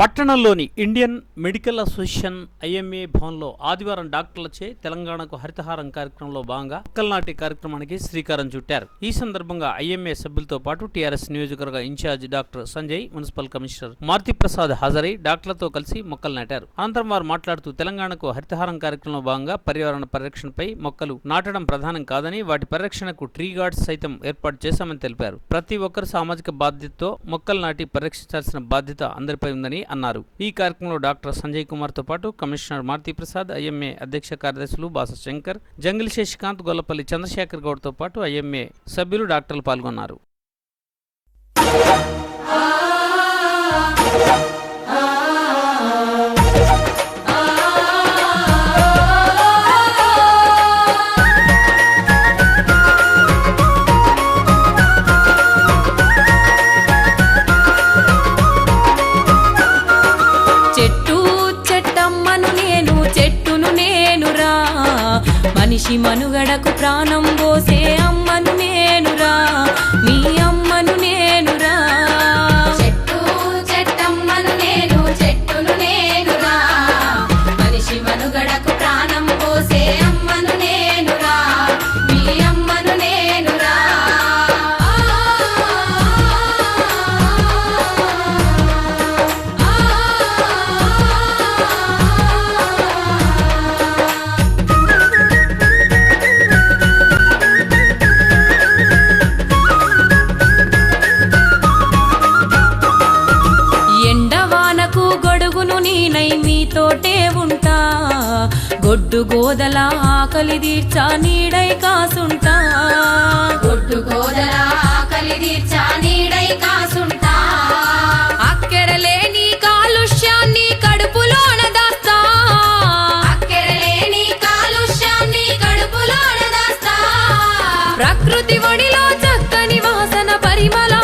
పట్టణంలోని Indian medical association IMA భవన్లో ఆదివారం డాక్టర్లచే తెలంగాణకు హరితహారం కార్యక్రమంలో భాగంగా మొక్కలు నాటే కార్యక్రమానికి శ్రీకారం చుట్టారు. ఈ సందర్భంగా ఐఎంఏ సభ్యులతో పాటు టీఆర్ఎస్ నియోజకవర్గ incharge doctor Sanjay municipal commissioner Maruthi Prasad హాజరై డాక్టర్లతో కలిసి మొక్కలు నాటారు. అనంతరం వారు మాట్లాడుతూ తెలంగాణకు హరితహారం కార్యక్రమంలో భాగంగా పర్యావరణ పరిరక్షణపై మొక్కలు నాటడం ప్రధానం కాదని వాటి పరిరక్షణకు ట్రీ గార్డ్స్ సైతం ఏర్పాటు చేశామని తెలిపారు. ప్రతి ఒక్కరు సామాజిక బాధ్యతతో మొక్కలు నాటి పరిరక్షించాల్సిన బాధ్యత అందరిపై ఉందని అన్నారు. ఈ కార్యక్రమంలో డాక్టర్ సంజయ్ కుమార్తో పాటు కమిషనర్ మారుతిప్రసాద్ ఐఎంఏ అధ్యక్ష కార్యదర్శులు బాస శంకర్ జంగిలి శశికాంత్ గొల్లపల్లి చంద్రశేఖర్ గౌడ్తో పాటు ఐఎంఏ సభ్యులు డాక్టర్లు పాల్గొన్నారు. మనిషి మనుగడకు ప్రాణం పోసే అమ్మ ఆకలి తీర్చా నీడై కాసుంటా. ఆకలి తీర్చా నీడై కాసుంటా. అక్కెరలేని కాలుష్యాన్ని కడుపులోన దాస్తా. అక్కెరలేని కాలుష్యాన్ని కడుపులోన దాస్తా. ప్రకృతి ఒడిలో చక్కని వాసన పరిమళాలు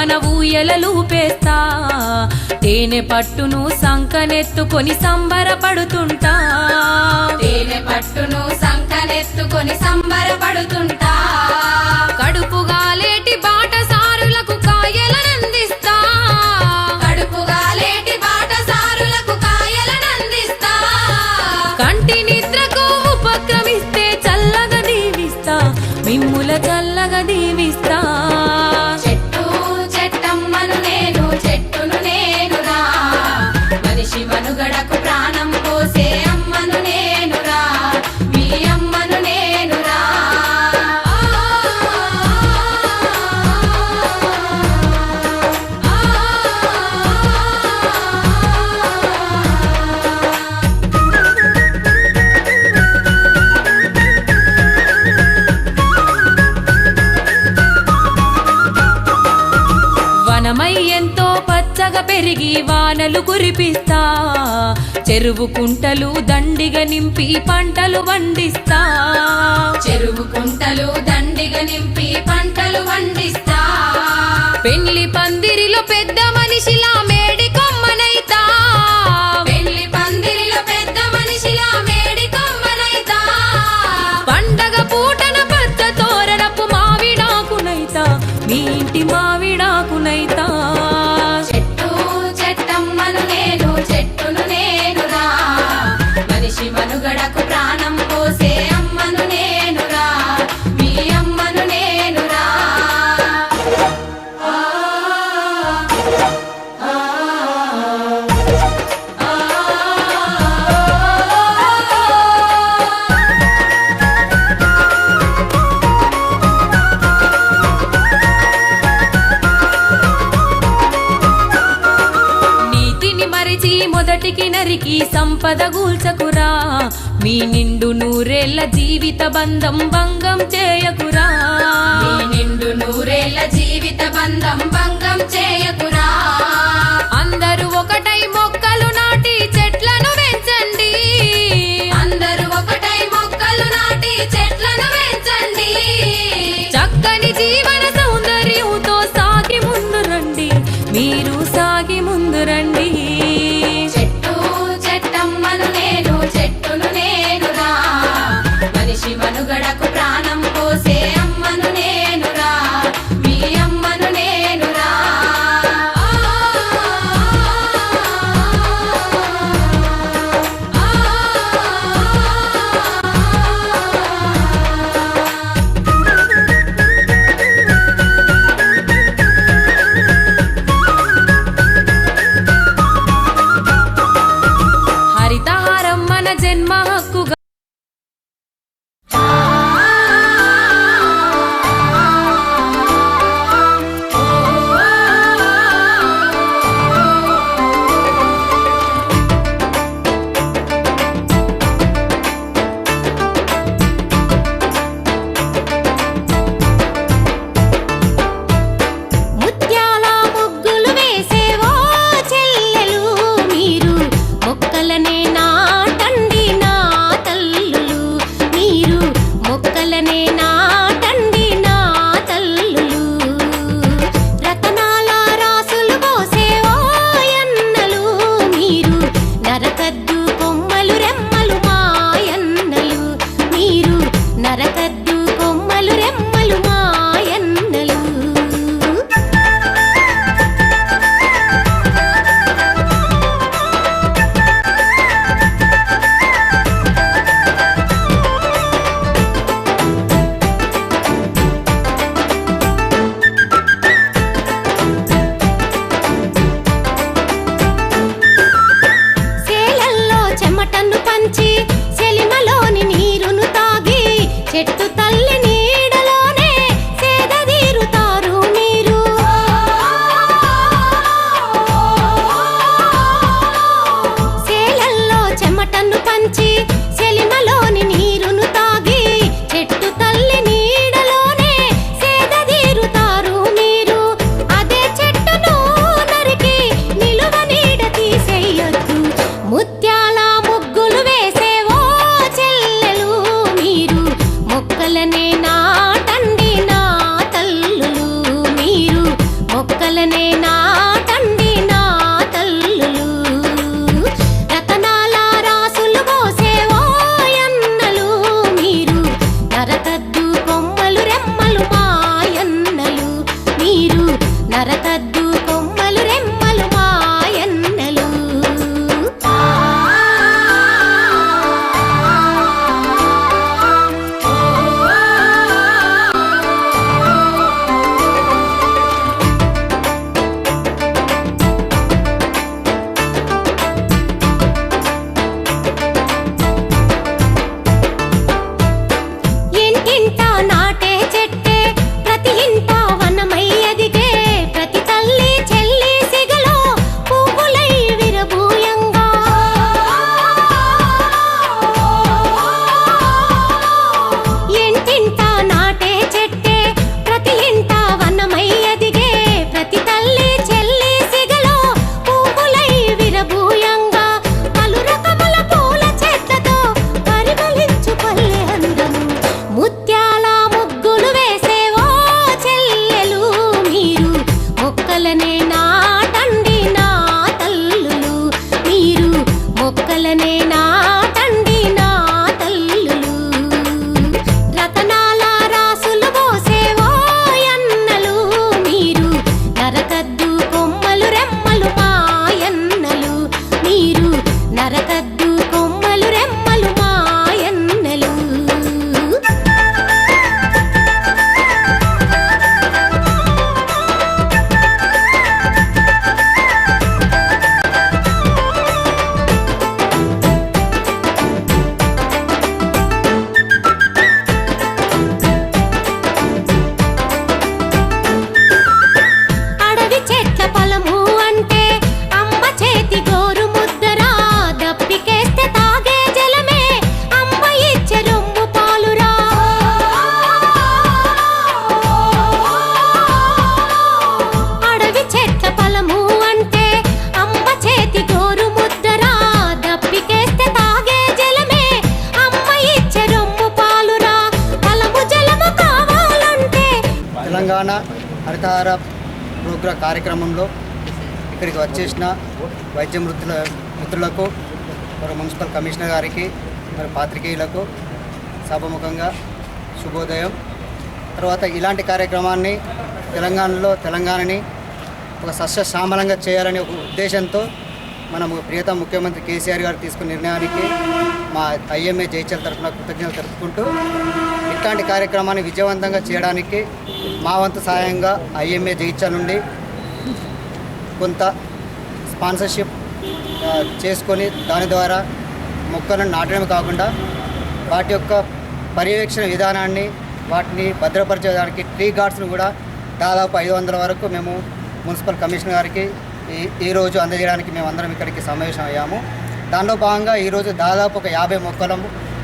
కొమ్మన ఊయలలూపేస్తా తేనె పట్టును సంకనెత్తుకొని సంబరపడుతుంటా. తేనె పట్టును సంకనెత్తుకొని సంబరపడుతుంటా. కడుపుగాలేటి వనమై ఎంతో పచ్చగా పెరిగి వానలు కురిపిస్తా. చెరువు కుంటలు దండిగా నింపి పంటలు వండిస్తా చెరువు కుంటలు దండిగా నింపి పంటలు వండిస్తా పెళ్ళి పందిరిలో పెద్ద మనిషిలా మీ ఇంటి మావిడాకునైతా అందరికీ సంపద గూల్చకురా. మీ నిండు నూరేళ్ళ జీవిత బంధం భంగం చేయకురా. నిండు నూరేళ్ళ జీవిత బంధం భంగం చేయకురా. అందరూ ఒకటై మొక్కలు నాటి చెట్లను పెంచండి. అందరూ ఒకటై మొక్కలు నాటి చెట్లను పెంచండి. చక్కని జీవన సౌందర్యంతో సాగి ముందు రండి. మీరు సాగి ముందు రండి. మనుగడకు మొక్కలనే నాటండి తెలంగాణ హరితహార ప్రోగ్రాం కార్యక్రమంలో ఇక్కడికి వచ్చేసిన వైద్య మృతుల మిత్రులకు మరి మున్సిపల్ కమిషనర్ గారికి మరి పాత్రికేయులకు సభముఖంగా శుభోదయం. తర్వాత ఇలాంటి కార్యక్రమాన్ని తెలంగాణలో తెలంగాణని ఒక సస్యశ్యామలంగా చేయాలనే ఒక ఉద్దేశంతో మనము ప్రియతమ ముఖ్యమంత్రి కేసీఆర్ గారు తీసుకున్న నిర్ణయానికి మా ఐఎంఏ జైచల్ తరఫున కృతజ్ఞతలు తెలుపుకుంటూ ఇట్లాంటి కార్యక్రమాన్ని విజయవంతంగా చేయడానికి మా వంతు సహాయంగా ఐఎంఏ జైచల్ నుండి కొంత స్పాన్సర్షిప్ చేసుకొని దాని ద్వారా మొక్కలను నాటడమే కాకుండా వాటి యొక్క పర్యవేక్షణ విధానాన్ని వాటిని భద్రపరిచేదానికి ట్రీ గార్డ్స్ను కూడా దాదాపు ఐదు వందల వరకు మేము మున్సిపల్ కమిషనర్ గారికి ఈ ఈరోజు అందజేయడానికి మేము అందరం ఇక్కడికి సమావేశం అయ్యాము దానిలో భాగంగా ఈరోజు దాదాపు ఒక యాభై మొక్కల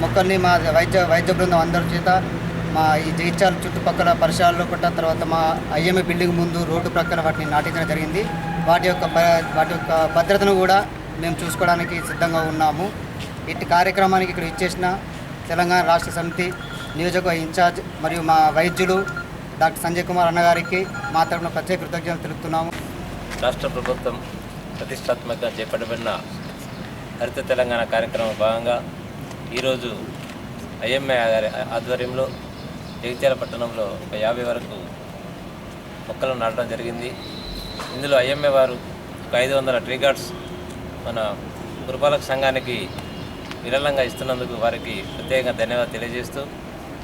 మొక్కల్ని మా వైద్య వైద్య బృందం అందరి చేత మా ఈ జైత్యాల చుట్టుపక్కల పరిసరాల్లో కూడా తర్వాత మా ఐఎంఏ బిల్డింగ్ ముందు రోడ్డు ప్రక్కన వాటిని నాటించడం జరిగింది. వాటి యొక్క వాటి యొక్క భద్రతను కూడా మేము చూసుకోవడానికి సిద్ధంగా ఉన్నాము. ఇట్టి కార్యక్రమానికి ఇక్కడ ఇచ్చేసిన తెలంగాణ రాష్ట్ర సమితి నియోజకవర్గ ఇన్ఛార్జ్ మరియు మా వైద్యులు డాక్టర్ సంజయ్ కుమార్ అన్నగారికి మా తరఫున ప్రత్యేక కృతజ్ఞతలు తెలుపుతున్నాము. రాష్ట్ర ప్రభుత్వం ప్రతిష్టాత్మకంగా చేపట్టబడిన హరిత తెలంగాణ కార్యక్రమం భాగంగా ఈరోజు ఐఎంఏ గారి ఆధ్వర్యంలో జగిత్యాల పట్టణంలో ఒక యాభై వరకు మొక్కలను నాటడం జరిగింది. ఇందులో ఐఎంఏ వారు ఒక ఐదు వందల ట్రీ గార్డ్స్ మన పురపాలక సంఘానికి విరళంగా ఇస్తున్నందుకు వారికి ప్రత్యేకంగా ధన్యవాదాలు తెలియజేస్తూ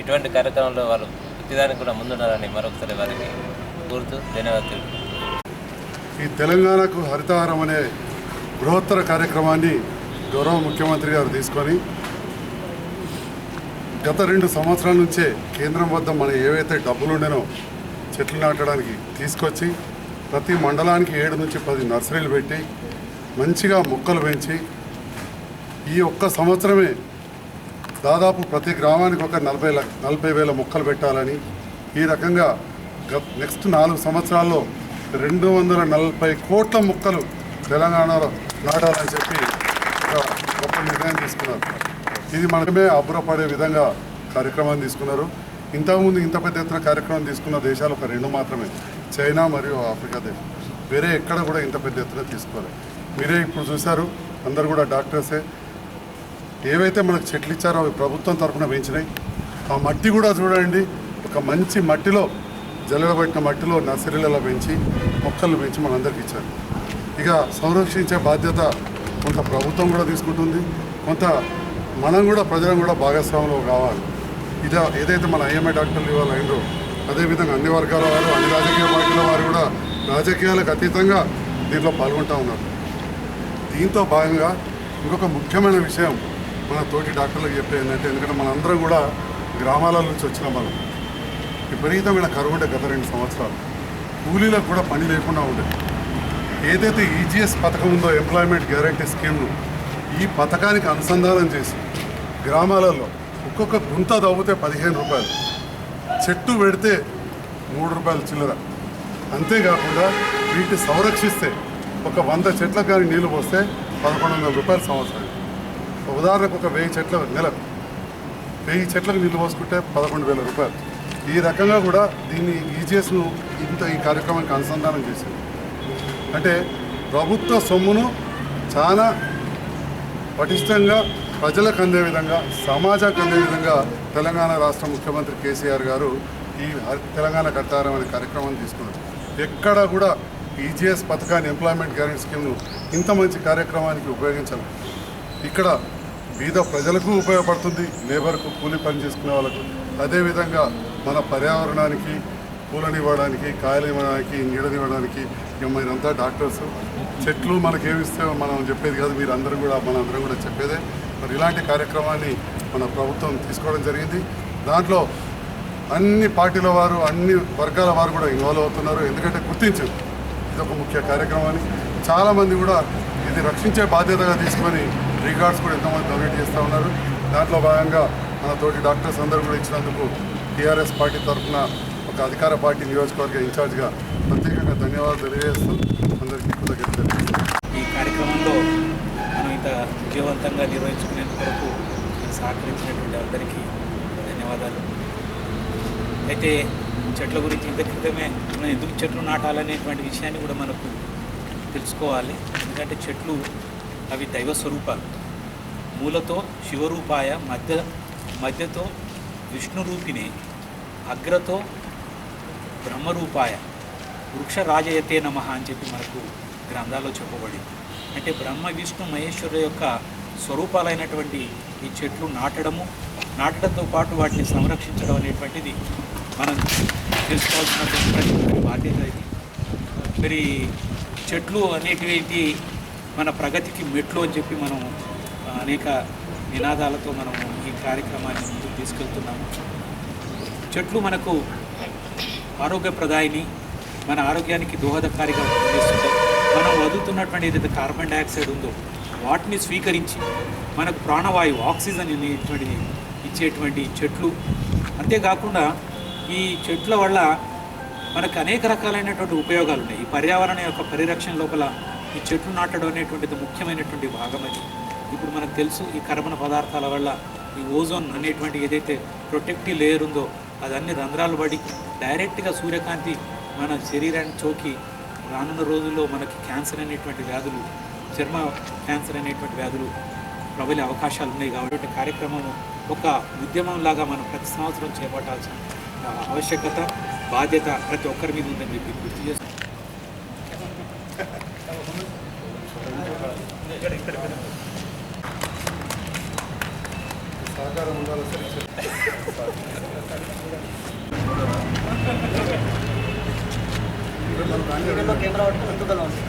ఇటువంటి కార్యక్రమంలో వారు ప్రతిదానికి కూడా ముందున్నారని మరొకసారి వారికి కోరుతూ ధన్యవాదాలు ఈ తెలంగాణకు హరితహారం అనే బృహత్తర కార్యక్రమాన్ని గౌరవ ముఖ్యమంత్రి గారు తీసుకొని గత రెండు సంవత్సరాల నుంచే కేంద్రం వద్ద మనం ఏవైతే డబ్బులు ఉండేనో చెట్లు నాటడానికి తీసుకొచ్చి ప్రతి మండలానికి ఏడు నుంచి పది నర్సరీలు పెట్టి మంచిగా మొక్కలు పెంచి ఈ ఒక్క సంవత్సరమే దాదాపు ప్రతి గ్రామానికి ఒక నలభై నలభై వేల మొక్కలు పెట్టాలని ఈ రకంగా నెక్స్ట్ నాలుగు సంవత్సరాల్లో రెండు వందల నలభై కోట్ల మొక్కలు తెలంగాణలో నాటాలని చెప్పి ఒక గొప్ప నిర్ణయం తీసుకున్నారు. ఇది మనమే అబ్బురపడే విధంగా కార్యక్రమాన్ని తీసుకున్నారు. ఇంతకుముందు ఇంత పెద్ద ఎత్తున కార్యక్రమం తీసుకున్న దేశాలు ఒక రెండు మాత్రమే. చైనా మరియు ఆఫ్రికా దేశం. వేరే ఎక్కడ కూడా ఇంత పెద్ద ఎత్తున తీసుకోలేదు మీరే ఇప్పుడు చూశారు. అందరు కూడా డాక్టర్సే. ఏవైతే మనకు చెట్లు ఇచ్చారో అవి ప్రభుత్వం తరఫున పెంచినాయి ఆ మట్టి కూడా చూడండి. ఒక మంచి మట్టిలో జలగబట్టిన మట్టిలో నర్సరీలలో పెంచి మొక్కలు పెంచి మనందరికి ఇచ్చారు. ఇక సంరక్షించే బాధ్యత కొంత ప్రభుత్వం కూడా తీసుకుంటుంది కొంత మనం కూడా ప్రజలను కూడా భాగస్వాములు కావాలి. ఇదే ఏదైతే మన ఐఎంఐ డాక్టర్లు ఇవాళ అయిందో అదేవిధంగా అన్ని వర్గాల వారు అన్ని రాజకీయ పార్టీల వారు కూడా రాజకీయాలకు అతీతంగా దీంట్లో పాల్గొంటూ ఉన్నారు. దీంతో భాగంగా ఇంకొక ముఖ్యమైన విషయం మన తోటి డాక్టర్లకు చెప్పేది ఏంటంటే ఎందుకంటే మనందరం కూడా గ్రామాల నుంచి వచ్చిన మనం విపరీతమైన కరువు ఉండే గత రెండు సంవత్సరాలు. కూలీలకు కూడా పని లేకుండా ఉండేది ఏదైతే ఈజీఎస్ పథకం ఉందో ఎంప్లాయ్మెంట్ గ్యారంటీ స్కీమ్ను ఈ పథకానికి అనుసంధానం చేసి గ్రామాలలో ఒక్కొక్క గుంత తవ్వితే పదిహేను రూపాయలు చెట్టు పెడితే మూడు రూపాయలు చిల్లర. అంతేకాకుండా వీటిని సంరక్షిస్తే ఒక వంద చెట్లకు కానీ నీళ్ళు పోస్తే పదకొండు వందల రూపాయలు సంవత్సరం ఉదాహరణకు ఒక వెయ్యి చెట్ల నెల వెయ్యి చెట్లకు నీళ్ళు పోసుకుంటే పదకొండు వేల రూపాయలు. ఈ రకంగా కూడా దీన్ని ఈజీఎస్ను ఇంత ఈ కార్యక్రమానికి అనుసంధానం చేసింది. అంటే ప్రభుత్వ సొమ్మును చాలా పటిష్టంగా ప్రజలకు అందే విధంగా సమాజానికి అందే విధంగా తెలంగాణ రాష్ట్ర ముఖ్యమంత్రి కేసీఆర్ గారు ఈ తెలంగాణ కట్టారం అనే కార్యక్రమాన్ని తీసుకున్నారు. ఎక్కడ కూడా ఈజీఎస్ పథకాన్ని ఎంప్లాయ్మెంట్ గ్యారెంటీ స్కీమ్ను ఇంత మంచి కార్యక్రమానికి ఉపయోగించాలి. ఇక్కడ బీద ప్రజలకు ఉపయోగపడుతుంది లేబర్కు కూలి పని చేసుకునే వాళ్ళకు. అదేవిధంగా మన పర్యావరణానికి పూలనివ్వడానికి కాయలు నీడనివ్వడానికి ఇక మీరంతా డాక్టర్స్. చెట్లు మనకి ఏమిస్తే మనం చెప్పేది కాదు మీరు అందరూ కూడా మన అందరూ కూడా చెప్పేదే. మరి ఇలాంటి కార్యక్రమాన్ని మన ప్రభుత్వం తీసుకోవడం జరిగింది. దాంట్లో అన్ని పార్టీల వారు అన్ని వర్గాల వారు కూడా ఇన్వాల్వ్ అవుతున్నారు. ఎందుకంటే గుర్తించారు ఇది ఒక ముఖ్య కార్యక్రమాన్ని చాలామంది కూడా ఇది రక్షించే బాధ్యతగా తీసుకొని రికార్డ్స్ కూడా ఎంతోమంది డొనేట్ చేస్తూ ఉన్నారు. దాంట్లో భాగంగా మన తోటి డాక్టర్స్ అందరూ కూడా ఇచ్చినందుకు టీఆర్ఎస్ పార్టీ తరఫున ఒక అధికార పార్టీ నియోజకవర్గ ఇన్ఛార్జ్గా ప్రత్యేకంగా ధన్యవాదాలు తెలియజేస్తూ అందరికీ కృతజ్ఞతలు ఈ కార్యక్రమంలో మనం ఇంత విజయవంతంగా నిర్వహించుకునే సహకరించినటువంటి అందరికీ ధన్యవాదాలు. అయితే చెట్ల గురించి ఇంత క్రితమే మనం ఎందుకు చెట్లు నాటాలనేటువంటి విషయాన్ని కూడా మనకు తెలుసుకోవాలి. ఎందుకంటే చెట్లు అవి దైవ స్వరూపాలు. మూలతో శివరూపాయ మధ్య మధ్యతో విష్ణురూపిణి అగ్రతో బ్రహ్మరూపాయ. వృక్ష రాజయతే నమ అని చెప్పి మనకు గ్రంథాల్లో చెప్పబడింది. అంటే బ్రహ్మ విష్ణు మహేశ్వరు యొక్క స్వరూపాలైనటువంటి ఈ చెట్లు నాటడము నాటడంతో పాటు వాటిని సంరక్షించడం అనేటువంటిది మనం తెలుసుకోవాల్సినటువంటి బాధ్యత ఇది. మరి చెట్లు అనేటివి మన ప్రగతికి మెట్లు అని చెప్పి మనం అనేక నినాదాలతో మనం ఈ కార్యక్రమాన్ని ముందుకు తీసుకెళ్తున్నాము. చెట్లు మనకు ఆరోగ్యప్రదాయిని మన ఆరోగ్యానికి దోహదకారిగా పనిచేస్తుంటాయి మనం వదులుతున్నటువంటి ఏదైతే కార్బన్ డైఆక్సైడ్ ఉందో వాటిని స్వీకరించి మనకు ప్రాణవాయువు ఆక్సిజన్ అనేటువంటిది ఇచ్చేటువంటి చెట్లు. అంతేకాకుండా ఈ చెట్ల వల్ల మనకు అనేక రకాలైనటువంటి ఉపయోగాలు ఉన్నాయి. ఈ పర్యావరణ యొక్క పరిరక్షణ లోపల ఈ చెట్లు నాటడం అనేటువంటిది ముఖ్యమైనటువంటి భాగం అది. ఇప్పుడు మనకు తెలుసు ఈ కర్బన పదార్థాల వల్ల ఈ ఓజోన్ అనేటువంటి ఏదైతే ప్రొటెక్టివ్ లేయర్ ఉందో అది అన్ని రంధ్రాలు పడి డైరెక్ట్గా సూర్యకాంతి మన శరీరాన్ని చోకి రానున్న రోజుల్లో మనకి క్యాన్సర్ అనేటువంటి వ్యాధులు చర్మ క్యాన్సర్ అనేటువంటి వ్యాధులు ప్రబలే అవకాశాలు ఉన్నాయి కాబట్టి కార్యక్రమం ఒక ఉద్యమం లాగా మనం ప్రతి సంవత్సరం చేపట్టాల్సిన ఆవశ్యకత బాధ్యత ప్రతి ఒక్కరి మీద ఉందని చెప్పి గుర్తు చేస్తాం సహకారం ఉండాలి కెమెరా ఉంది.